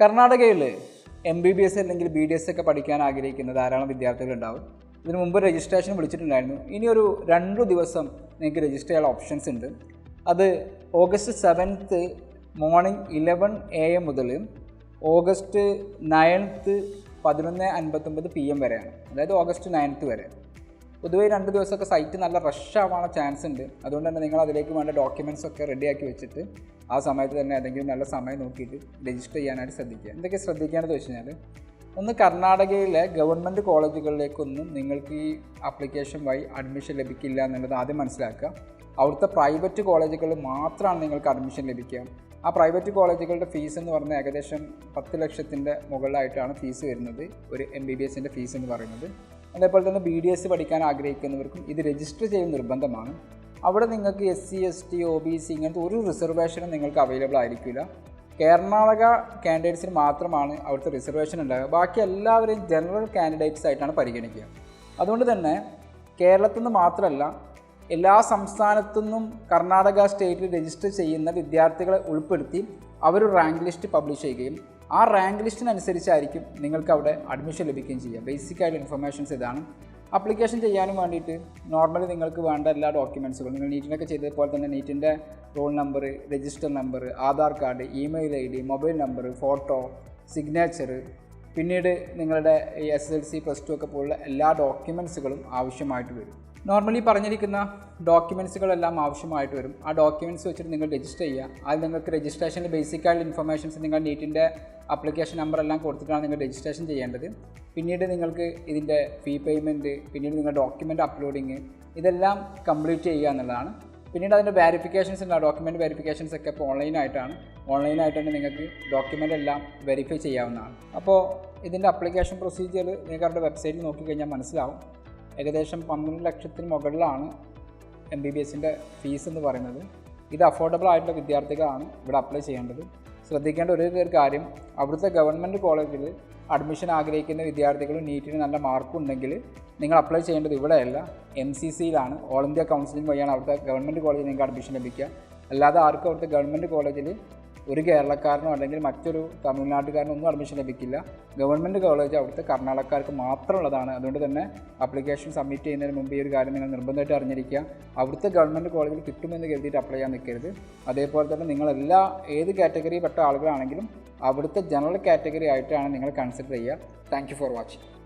കർണാടകയിൽ M B B S അല്ലെങ്കിൽ B D S ഒക്കെ പഠിക്കാൻ ആഗ്രഹിക്കുന്ന ധാരാളം വിദ്യാർത്ഥികളുണ്ടാവും. ഇതിനു മുമ്പ് രജിസ്ട്രേഷൻ വിളിച്ചിട്ടുണ്ടായിരുന്നു. ഇനിയൊരു രണ്ടു ദിവസം നിങ്ങൾക്ക് രജിസ്റ്റർ ചെയ്യാൻ ഓപ്ഷൻസ് ഉണ്ട്. അത് August seventh morning eleven A M മുതൽ ഓഗസ്റ്റ് നയൻത്ത് പതിനൊന്ന് അൻപത്തൊമ്പത് പി എം വരെയാണ്. അതായത് ഓഗസ്റ്റ് നയൻത്ത് വരെ. പൊതുവേ രണ്ട് ദിവസമൊക്കെ സൈറ്റ് നല്ല റഷ് ആവാനുള്ള ചാൻസ് ഉണ്ട്. അതുകൊണ്ട് തന്നെ നിങ്ങൾ അതിലേക്ക് വേണ്ട ഡോക്യുമെന്റ്സ് ഒക്കെ റെഡിയാക്കി വെച്ചിട്ട് ആ സമയത്ത് തന്നെ ഏതെങ്കിലും നല്ല സമയം നോക്കിയിട്ട് രജിസ്റ്റർ ചെയ്യാനായിട്ട് ശ്രദ്ധിക്കുക. എന്തൊക്കെ ശ്രദ്ധിക്കേണ്ടത് വെച്ച് കഴിഞ്ഞാൽ ഒന്ന് കർണാടകയിലെ ഗവൺമെന്റ് കോളേജുകളിലേക്കൊന്നും നിങ്ങൾക്ക് ഈ ആപ്ലിക്കേഷൻ വഴി അഡ്മിഷൻ ലഭിക്കില്ല എന്നുള്ളത് ആദ്യം മനസ്സിലാക്കുക. അവിടുത്തെ പ്രൈവറ്റ് കോളേജുകളിൽ മാത്രമാണ് നിങ്ങൾക്ക് അഡ്മിഷൻ ലഭിക്കുക. ആ പ്രൈവറ്റ് കോളേജുകളുടെ ഫീസ് എന്ന് പറഞ്ഞാൽ ഏകദേശം പത്ത് ലക്ഷത്തിന്റെ മുകളിലായിട്ടാണ് ഫീസ് വരുന്നത്. ഒരു എം ബി ബി എസിന്റെ ഫീസ് എന്ന് പറയുന്നത്. അതേപോലെ തന്നെ ബി ഡി എസ് പഠിക്കാൻ ആഗ്രഹിക്കുന്നവർക്കും ഇത് രജിസ്റ്റർ ചെയ്യുന്ന നിർബന്ധമാണ്. അവിടെ നിങ്ങൾക്ക് S C S T O B C ഇങ്ങനത്തെ ഒരു റിസർവേഷനും നിങ്ങൾക്ക് അവൈലബിൾ ആയിരിക്കില്ല. കർണാടക കാൻഡിഡേറ്റ്സിന് മാത്രമാണ് അവിടുത്തെ റിസർവേഷൻ ഉണ്ടാകുക ബാക്കി എല്ലാവരെയും ജനറൽ കാൻഡിഡേറ്റ്സ് ആയിട്ടാണ് പരിഗണിക്കുക. അതുകൊണ്ട് തന്നെ കേരളത്തിൽ നിന്ന് മാത്രമല്ല എല്ലാ സംസ്ഥാനത്തു നിന്നും കർണാടക സ്റ്റേറ്റിൽ രജിസ്റ്റർ ചെയ്യുന്ന വിദ്യാർത്ഥികളെ ഉൾപ്പെടുത്തി അവർ റാങ്ക് ലിസ്റ്റ് പബ്ലിഷ് ചെയ്യുകയും ആ റാങ്ക് ലിസ്റ്റിനനുസരിച്ചായിരിക്കും നിങ്ങൾക്ക് അവിടെ അഡ്മിഷൻ ലഭിക്കുകയും ചെയ്യുക. ബേസിക് ആയിട്ടുള്ള ഇൻഫർമേഷൻസ് ഇതാണ്. അപ്ലിക്കേഷൻ ചെയ്യാനും വേണ്ടിയിട്ട് നോർമലി നിങ്ങൾക്ക് വേണ്ട എല്ലാ ഡോക്യുമെൻസുകളും നിങ്ങൾ നീറ്റിനൊക്കെ ചെയ്തതുപോലെ തന്നെ നീറ്റിന്റെ roll number register number Aadhaar card email I D mobile number photo signature പിന്നീട് നിങ്ങളുടെ S L C plus two ഒക്കെ പോലുള്ള എല്ലാ ഡോക്യുമെൻസുകളും ആവശ്യമായിട്ട് വരും. നോർമലി പറഞ്ഞിരിക്കുന്ന ഡോക്യുമെൻസുകളെല്ലാം ആവശ്യമായിട്ട് വരും. ആ ഡോക്യുമെന്റ്സ് വെച്ചിട്ട് നിങ്ങൾ രജിസ്റ്റർ ചെയ്യുക. അത് നിങ്ങൾക്ക് രജിസ്ട്രേഷന്റെ ബേസിക് ആയിട്ടുള്ള ഇൻഫർമേഷൻസ് നിങ്ങൾ നീറ്റിന്റെ അപ്ലിക്കേഷൻ നമ്പർ എല്ലാം കൊടുത്തിട്ടാണ് നിങ്ങൾ രജിസ്ട്രേഷൻ ചെയ്യേണ്ടത്. പിന്നീട് നിങ്ങൾക്ക് ഇതിന്റെ ഫീ പേയ്മെന്റ് പിന്നീട് നിങ്ങൾ ഡോക്യുമെന്റ് അപ്ലോഡിങ് ഇതെല്ലാം കംപ്ലീറ്റ് ചെയ്യുക എന്നുള്ളതാണ്. പിന്നീട് അതിന്റെ വെരിഫിക്കേഷൻസ് ഉണ്ട്. ഡോക്യുമെന്റ് വെരിഫിക്കേഷൻസ് ഒക്കെ ഇപ്പോൾ ഓൺലൈനായിട്ടാണ് ഓൺലൈനായിട്ട് തന്നെ നിങ്ങൾക്ക് ഡോക്യുമെന്റ് എല്ലാം വെരിഫൈ ചെയ്യാവുന്നതാണ്. അപ്പോൾ ഇതിന്റെ അപ്ലിക്കേഷൻ പ്രൊസീജിയർ നിങ്ങൾക്ക് അവരുടെ വെബ്സൈറ്റിൽ നോക്കിക്കഴിഞ്ഞാൽ മനസ്സിലാവും. ഏകദേശം പന്ത്രണ്ട് ലക്ഷത്തിന് മുകളിലാണ് എം ബി ബി എസിന്റെ ഫീസ് എന്ന് പറയുന്നത്. ഇത് അഫോർഡബിൾ ആയിട്ടുള്ള വിദ്യാർത്ഥികളാണ് ഇവിടെ അപ്ലൈ ചെയ്യേണ്ടത്. ശ്രദ്ധിക്കേണ്ട ഒരു കാര്യം അവിടുത്തെ ഗവൺമെന്റ് കോളേജിൽ അഡ്മിഷൻ ആഗ്രഹിക്കുന്ന വിദ്യാർത്ഥികളും നീറ്റിന് നല്ല മാർക്കും ഉണ്ടെങ്കിൽ നിങ്ങൾ അപ്ലൈ ചെയ്യേണ്ടത് ഇവിടെയല്ല എം സി സിയിലാണ് ഓൾ ഇന്ത്യ കൗൺസിലിംഗ് വഴിയാണ് അവിടുത്തെ ഗവൺമെന്റ് കോളേജിൽ നിങ്ങൾക്ക് അഡ്മിഷൻ ലഭിക്കുക. അല്ലാതെ ആർക്കും അവിടുത്തെ ഗവൺമെന്റ് കോളേജിൽ ഒരു കേരളക്കാരനോ അല്ലെങ്കിൽ മറ്റൊരു തമിഴ്നാട്ടുകാരനോ ഒന്നും അഡ്മിഷൻ ലഭിക്കില്ല. ഗവൺമെന്റ് കോളേജ് അവിടുത്തെ കർണാടകക്കാർക്ക് മാത്രമുള്ളതാണ്. അതുകൊണ്ട് തന്നെ ആപ്ലിക്കേഷൻ സബ്മിറ്റ് ചെയ്യുന്നതിന് മുമ്പ് ഈ ഒരു കാര്യം നിങ്ങൾ നിർബന്ധമായിട്ട് അറിഞ്ഞിരിക്കുക. അവിടുത്തെ ഗവൺമെന്റ് കോളേജിൽ കിട്ടുമെന്ന് കരുതിയിട്ട് അപ്ലൈ ചെയ്യാൻ നിൽക്കരുത്. അതേപോലെ തന്നെ നിങ്ങളെല്ലാ ഏത് കാറ്റഗറിയിൽപ്പെട്ട ആളുകളാണെങ്കിലും അവിടുത്തെ ജനറൽ കാറ്റഗറി ആയിട്ടാണ് നിങ്ങൾ കൺസിഡർ ചെയ്യുക. Thank for watching